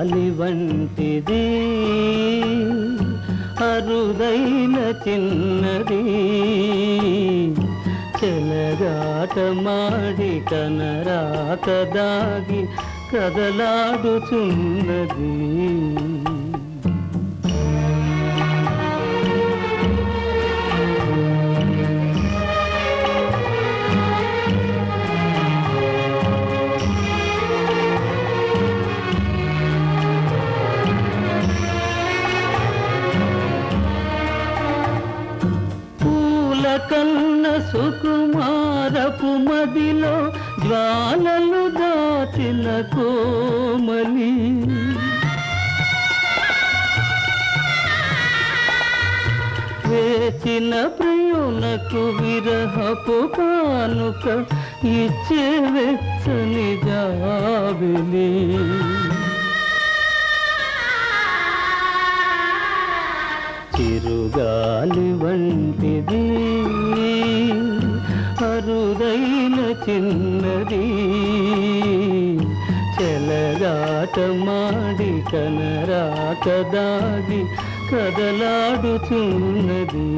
గాలి వంటిది అరుదైన చిన్నది. చెలగాటమాడి కనరాక దాగి కదలాడుచున్నది. సుకుమారపు మదిలో జ్వాలలు దాచిన కోమలి. వేచిన ప్రియునకు విరహపు కానుక ఇచ్చే వెచ్చని జాబిలీ. చిరుగాలి వంటిది అరుదైన చిన్నది. చెలగాటమాడి కనరాక దాగి కదలాడుచున్నది.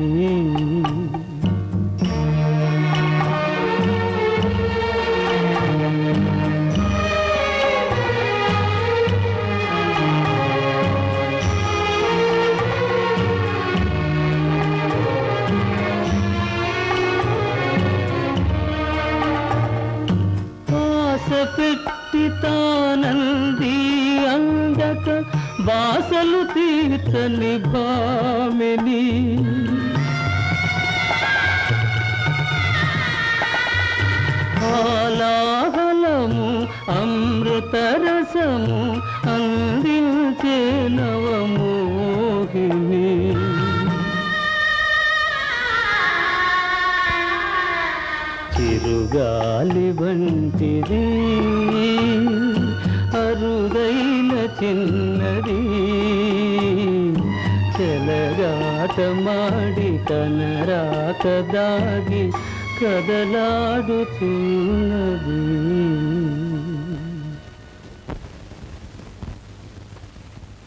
ఆశ పెట్టి తానంది అందక బాసలు తీర్చని భామిని. హాలాహలము అమృతరసము చిరుగాలి వంటిది అరుదైన చిన్నది. చెలగాటమాడి కనరాక దాగి కదలాడుచున్నది.